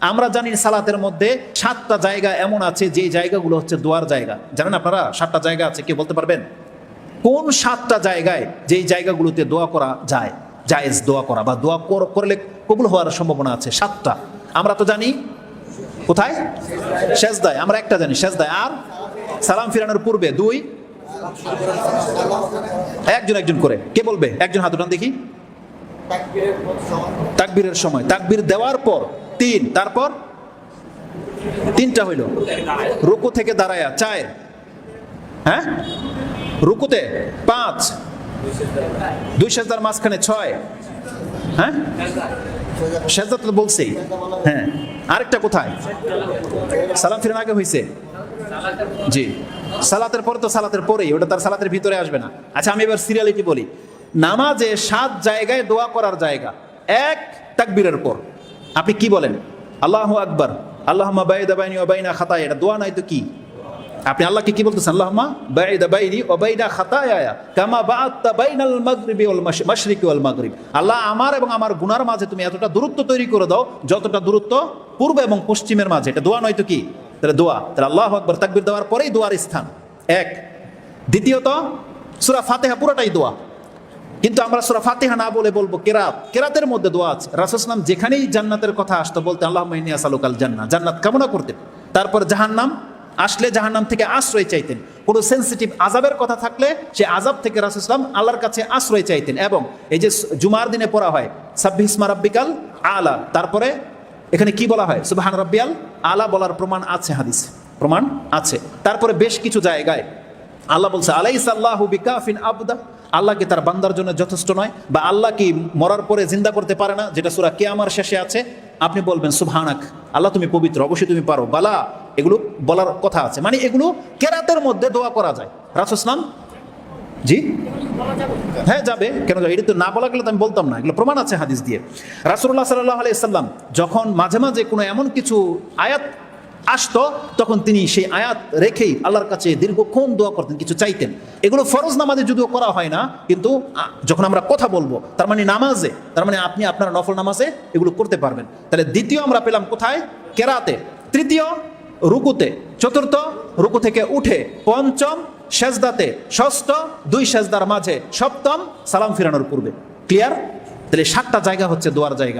আমরা জানি সালাতের মধ্যে সাতটা জায়গা এমন আছে যে জায়গাগুলো হচ্ছে দোয়ার জায়গা। জানেন আপনারা সাতটা জায়গা আছে, কে বলতে পারবেন? কোন সাতটা জায়গায় যেই জায়গাগুলোতে দোয়া করা যায়? জায়েজ দোয়া করা বা দোয়া কর- করলে কবুল হওয়ার সম্ভাবনা আছে সাতটা। আমরা তো জানি কোথায়? সেজদায়। আমরা একটা জানি, সেজদায়। আর সালাম ফিরানোর পূর্বে দুই, একজন একজন করে। কে বলবে? একজন হাত দেখি। তাকবীরের সময়। তাকবীর দেওয়ার পর তিন, তারপর? তিনটা হইল। রুকু থেকে দাঁড়ায়া চার হ্যাঁ? রুকুতে, পাঁচ। দুই সেজদার মাঝখানে ছয়। হ্যাঁ? সেজদা তো বলছেই হ্যাঁ। আরেকটা কোথায়? সালাম ফিরান আগে হয়েছে জি। সালাতের পরে তো সালাতের পরেই, ওটা তার সালাতের ভিতরে আসবে না। আচ্ছা আমি এবার সিরিয়ালিটি বলি। নামাজে সাত জায়গায় দোয়া করার জায়গা। এক, তাকবীরের পর আপনি কি বলেন? আল্লাহ আকবার আল্লাহ বাইদা বাইনি খাতায়, এটা দোয়া নাই তো কি? আপনি আল্লাহকে কি বলতেছেন? আল্লাহমা মাগরিব। আল্লাহ আমার এবং আমার গুনার মাঝে তুমি এতটা দূরত্ব তৈরি করে দাও, যতটা দূরত্ব পূর্ব এবং পশ্চিমের মাঝে, এটা দোয়া নয় তো কি? তাহলে দোয়া, তাহলে আল্লাহ আকবর, তাকবির দেওয়ার পরেই দোয়ার স্থান। এক। দ্বিতীয়ত, সুরা ফাতেহা পুরোটাই দোয়া। কিন্তু আমরা সুরা ফাতেহা না বলে বলব কেরাত। কেরাতের মধ্যে দোয়া আছে। রাসুসলাম যেখানেই জান্নাতের কথা আসতো বলতে আল্লাহ মাইনি আসালুকাল জান্নাত জান্নাত কামনা করতেন। তারপর জাহান্নাম আসলে জাহান্নাম থেকে আশ্রয় চাইতেন। কোনো সেন্সিটিভ আজাবের কথা থাকলে সে আজাব থেকে রাসুসলাম আল্লাহর কাছে আশ্রয় চাইতেন। এবং এই যে জুমার দিনে পড়া হয় সাব্বিসমা রাব্বিকাল আলা। তারপরে এখানে কি বলা হয়? সুবাহান রাব্বিয়াল আলা বলার প্রমাণ আছে হাদিস। প্রমাণ আছে। তারপরে বেশ কিছু জায়গায় আল্লাহ বলছে আলাইস আল্লাহু বিকাফিন আবদা। আল্লাহ কি তার বান্দার জন্য যথেষ্ট নয়? বা আল্লাহ কি মরার পরে জিন্দা করতে পারে না? যেটা সুরা কে আমার শেষে আছে, আপনি বলবেন, সুবহানাক, আল্লাহ তুমি পবিত্র, অবশ্যই তুমি পারো। বালা, এগুলো বলার কথা আছে। মানে এগুলো কেরাতের মধ্যে দোয়া করা যায়। রাসুসলাম জি? হ্যাঁ যাবে। কেন? এটা তো না বলা গেলে তো আমি বলতাম না। এগুলো প্রমাণ আছে হাদিস দিয়ে। রাসুল্লাহ সাল্লাহ আলাইসাল্লাম যখন মাঝে মাঝে কোনো এমন কিছু আয়াত আসতো, তখন তিনি সেই আয়াত রেখেই আল্লাহর কাছে দীর্ঘক্ষণ দোয়া করতেন, কিছু চাইতেন। এগুলো ফরজ নামাজে যদিও করা হয় না, কিন্তু যখন আমরা কথা বলব, তার মানে নামাজে, তার মানে আপনি আপনার নফল নামাজে এগুলো করতে পারবেন। তাহলে দ্বিতীয় আমরা পেলাম কোথায়? কেরাতে। তৃতীয়, রুকুতে। চতুর্থ, রুকু থেকে উঠে। পঞ্চম, সেজদাতে। ষষ্ঠ, দুই সেজদার মাঝে। সপ্তম, সালাম ফিরানোর পূর্বে। ক্লিয়ার? তাহলে সাতটা জায়গা হচ্ছে দোয়ার জায়গা।